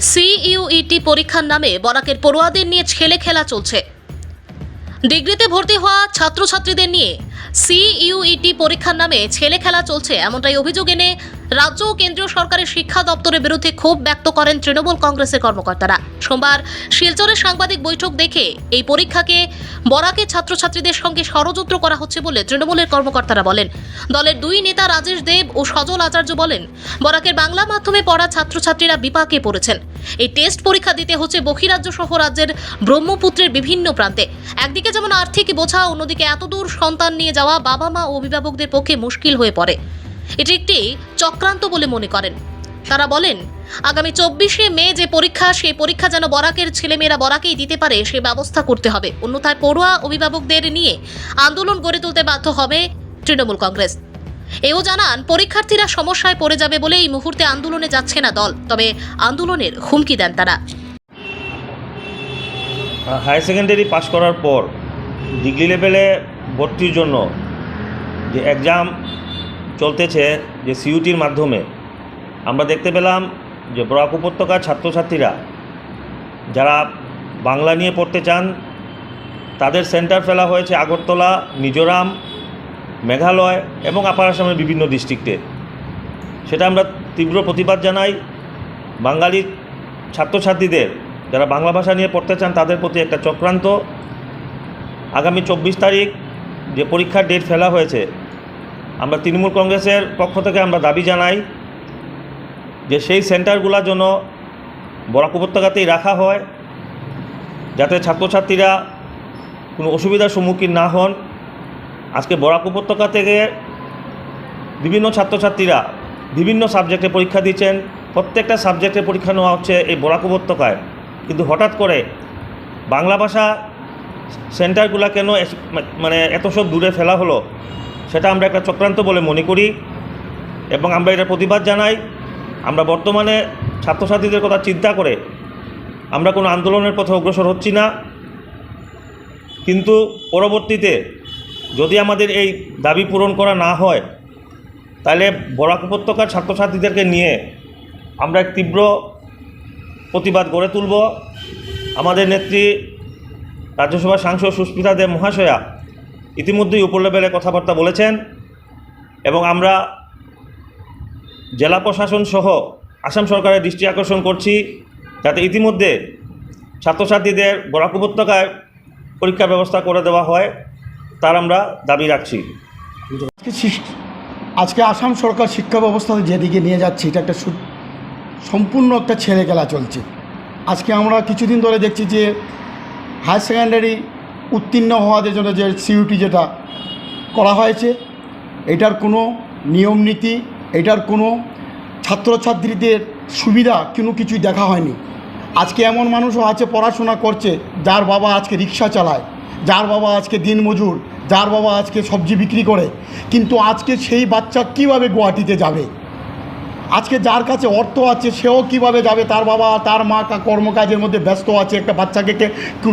CUET পরীক্ষার নামে বরাকের পড়ুয়াদের নিয়ে ছেলে খেলা চলছে। ডিগ্রিতে ভর্তি হওয়া ছাত্রছাত্রীদের নিয়ে সিইউইটি পরীক্ষার নামে ছেলে খেলা চলছে, এমনটাই অভিযোগ এনে রাজ্য ও কেন্দ্রীয় সরকারের শিক্ষা দপ্তরের বিরুদ্ধে ক্ষোভ ব্যক্ত করেন তৃণমূল কংগ্রেসের কর্মকর্তারা। সোমবার শিলচরের সাংবাদিক বৈঠক দেখে এই পরীক্ষাকে বরাকে ছাত্রছাত্রীদের সঙ্গে ষড়যন্ত্র করা হচ্ছে বলে তৃণমূলের কর্মকর্তারা বলেন। দলের দুই নেতা রাজেশ দেব ও সজল আচার্য বলেন, বরাকের বাংলা মাধ্যমে পড়া ছাত্রছাত্রীরা বিপাকে পড়েছেন। এই টেস্ট পরীক্ষা দিতে হচ্ছে বহিরাজ্য সহ রাজ্যের ব্রহ্মপুত্রের বিভিন্ন প্রান্তে। একদিকে যেমন আর্থিক বোঝা, অন্যদিকে এতদূর সন্তান নিয়ে যাওয়া বাবা মা অভিভাবকদের পক্ষে মুশকিল হয়ে পড়ে। এটি একটি চক্রান্ত বলে মনে করেন। তারা বলেন, আগামী চব্বিশে মে যে পরীক্ষা, সেই পরীক্ষা যেন বরাকের ছেলেমেয়েরা বরাকেই দিতে পারে, সে ব্যবস্থা করতে হবে। অন্যথায় পড়ুয়া অভিভাবকদের নিয়ে আন্দোলন গড়ে তুলতে বাধ্য হবে তৃণমূল কংগ্রেস। এও জানান, পরীক্ষার্থীরা সমস্যায় পড়ে যাবে বলে এই মুহূর্তে আন্দোলনে যাচ্ছে না দল, তবে আন্দোলনের হুমকি দেন তারা। হায়ার সেকেন্ডারি পাশ করার পর ডিগ্রি লেভেলে ভর্তির জন্য যে এক্সাম চলতেছে যে সিইউটির মাধ্যমে। আমরা দেখতে পেলাম যে বরাক উপত্যকার ছাত্রছাত্রীরা যারা বাংলা নিয়ে পড়তে চান, তাদের সেন্টার ফেলা হয়েছে আগরতলা, মিজোরাম, মেঘালয় এবং আপার আসামের বিভিন্ন ডিস্ট্রিক্টে। সেটা আমরা তীব্র প্রতিবাদ জানাই। বাঙালি ছাত্রছাত্রীদের যারা বাংলা ভাষা নিয়ে পড়তে চান, তাদের প্রতি একটা চক্রান্ত। আগামী চব্বিশ তারিখ যে পরীক্ষার ডেট ফেলা হয়েছে আমরা তৃণমূল কংগ্রেসের পক্ষ থেকে আমরা দাবি জানাই যে সেই সেন্টারগুলোর জন্য বরাক উপত্যকাতেই রাখা হয়, যাতে ছাত্রছাত্রীরা কোনো অসুবিধার সম্মুখীন না হন। আজকে বরাক উপত্যকা থেকে বিভিন্ন ছাত্রছাত্রীরা বিভিন্ন সাবজেক্টে পরীক্ষা দিচ্ছেন। প্রত্যেকটা সাবজেক্টে পরীক্ষা নেওয়া হচ্ছে এই বরাক উপত্যকায়। কিন্তু হঠাৎ করে বাংলা ভাষা সেন্টারগুলো কেন মানে এত সব দূরে ফেলা হলো? সেটা আমরা একটা চক্রান্ত বলে মনে করি এবং আমরা এটা প্রতিবাদ জানাই। আমরা বর্তমানে ছাত্রছাত্রীদের কথা চিন্তা করে আমরা কোনো আন্দোলনের পথে অগ্রসর হচ্ছি না। কিন্তু পরবর্তীতে যদি আমাদের এই দাবি পূরণ করা না হয়, তাহলে বরাক উপত্যকার ছাত্রছাত্রীদেরকে নিয়ে আমরা এক তীব্র প্রতিবাদ গড়ে তুলব। আমাদের নেত্রী রাজ্যসভার সাংসদ সুস্মিতা দেব মহাশয়া ইতিমধ্যেই উপর লেভেলে কথাবার্তা বলেছেন এবং আমরা জেলা প্রশাসন সহ আসাম সরকারের দৃষ্টি আকর্ষণ করছি যাতে ইতিমধ্যে ছাত্রছাত্রীদের বরাক উপত্যকায় পরীক্ষার ব্যবস্থা করে দেওয়া হয়, তার আমরা দাবি রাখছি। আজকে আসাম সরকার শিক্ষা ব্যবস্থাতে যেদিকে নিয়ে যাচ্ছে, এটা একটা সম্পূর্ণ একটা ছেলে খেলা চলছে। আজকে আমরা কিছুদিন ধরে দেখছি যে হায়ার সেকেন্ডারি উত্তীর্ণ হওয়াদের জন্য যে সিইউটি যেটা করা হয়েছে, এটার কোনো নিয়ম নীতি, এটার কোনো ছাত্রছাত্রীদের সুবিধা কোনো কিছুই দেখা হয়নি। আজকে এমন মানুষও আছে, পড়াশোনা করছে, যার বাবা আজকে রিক্সা চালায়, যার বাবা আজকে দিনমজুর, যার বাবা আজকে সবজি বিক্রি করে, কিন্তু আজকে সেই বাচ্চা কীভাবে গুয়াহাটিতে যাবে? আজকে যার কাছে অর্থ আছে, সেও কীভাবে যাবে? তার বাবা, তার মা কর্মকাজের মধ্যে ব্যস্ত আছে, একটা বাচ্চাকে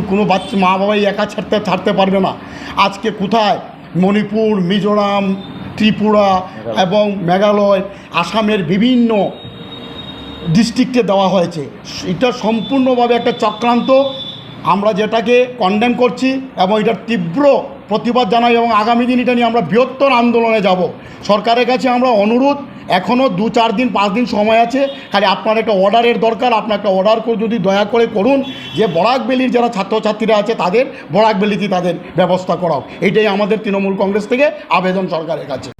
কোনো বাচ্চা, মা বাবাই একা ছাড়তে ছাড়তে পারবে না। আজকে কোথায়? মণিপুর, মিজোরাম, ত্রিপুরা এবং মেঘালয়, আসামের বিভিন্ন ডিস্ট্রিক্টে দেওয়া হয়েছে। এটা সম্পূর্ণভাবে একটা চক্রান্ত। আমরা যেটাকে কন্ডেম করছি এবং এটার তীব্র প্রতিবাদ জানাই এবং আগামী দিন এটা নিয়ে আমরা বৃহত্তর আন্দোলনে যাব। সরকারের কাছে আমরা অনুরোধ এখনও দু চার দিন, পাঁচ দিন সময় আছে। খালি আপনার একটা অর্ডারের দরকার, আপনার একটা অর্ডার করে যদি দয়া করে করুন যে বরাকবেলির যারা ছাত্রছাত্রীরা আছে তাদের বরাকবেলিতে তাদের ব্যবস্থা করাও। এটাই আমাদের তৃণমূল কংগ্রেস থেকে আবেদন সরকারের কাছে।